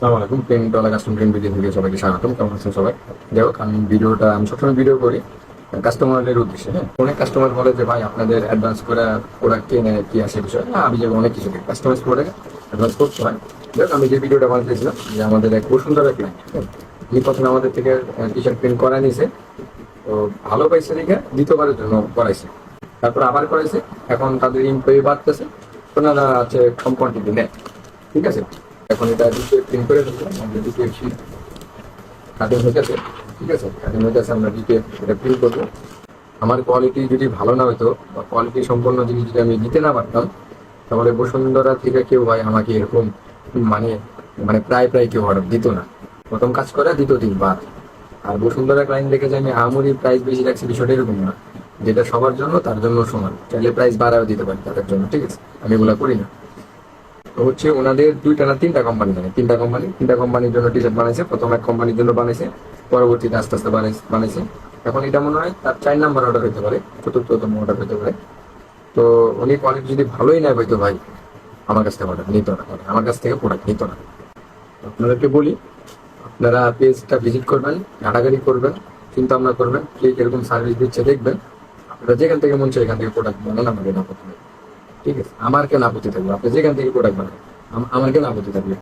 সালাম আলাইকুম pen dollar custom print video থেকে সবাইকে স্বাগতম। কেমন আছেন সবাই? যাই আমি ভিডিওটা, আমি সবসময় ভিডিও করি কাস্টমারদের উদ্দেশ্যে হ্যাঁ? অনেক কাস্টমার বলে যে, ভাই, আপনাদের অ্যাডভান্স করে প্রোডাক্ট কিনে কি আছে বিষয়? না, আমি যে অনেক কিছু কাস্টমাইজ করে অ্যাডভান্স করতে হয়। যাই আমি যে ভিডিওটা বানাতেছিলাম যে আমাদের এক বসুন্ধরা ক্লায়েন্ট এই প্রথমে আমাদের থেকে টি শার্ট প্রিন্ট করা নিয়েছে। তো ভালো পাইছে দেখে, দ্বিতীয়বারের জন্য করাইছে। তারপর আবার করাইছে। এখন তাদের এমপ্লয়ি বাড়তেছে। ওনারা আছে কম কোয়ান্টিটি নেয়। ঠিক আছে? এখন এটা দ্বিতীয় প্রিন্ট করে আমাদের দ্বিতীয় শীট কাটিং হয়ে গেছে ঠিক আছে? কাটিং হয়ে গেছে আমরা দ্বিতীয় এটা প্রিন্ট করব। আমার কোয়ালিটি যদি ভালো না হতো বা কোয়ালিটি সম্পন্ন জিনিস যদি আমি দিতে না পারতাম, তাহলে বসুন্ধরা থেকে কেউ ভাই আমাকে এরকম মানে মানে প্রায় প্রায় কেউ অর্ডার দিত না। প্রথম কাজ করে দ্বিতীয় দিন বাদ। আর বসুন্ধরা ক্লাইন্ট দেখে যে আমি আমুরি প্রাইস বেশি রাখছি বিষয়টা এরকম না। যেটা সবার জন্য, তার জন্য সমান। চাইলে প্রাইস বাড়াও দিতে পারি তাদের জন্য, ঠিক আছে? আমি এগুলো করি না। তো হচ্ছে ওনাদের দুইটা না তিনটা কোম্পানি থাকে তিনটা কোম্পানি তিনটা কোম্পানির জন্য টি শার্ট বানাইছে, প্রথম এক কোম্পানির জন্য বানাইছে, পরবর্তীতে আস্তে আস্তে বানাইছে এখন এটা মনে হয় তার চার নাম্বার অর্ডার হতে পারে, চতুর্থতম অর্ডার হতে পারে। তো উনি কোয়ালিটি যদি ভালোই না হইতো ভাই, আমার কাছ থেকে অর্ডার নিত না। আমার কাছ থেকে প্রোডাক্ট নিত না। আপনাদেরকে বলি, আপনারা পেজটা ভিজিট করবেন, ঘাটাঘাটি করবেন চিন্তা ভাবনা করবেন, কে এরকম সার্ভিস দিচ্ছে দেখবেন। আপনারা যেখান থেকে মন চাই এখান থেকে প্রোডাক্ট বানান আমাকে না করতে ঠিক আছে, আমার কেন আপত্তি থাকবে আপনি যেখান থেকে প্রোডাক্ট বানান, আম- আমার কেন আপত্তি থাকবে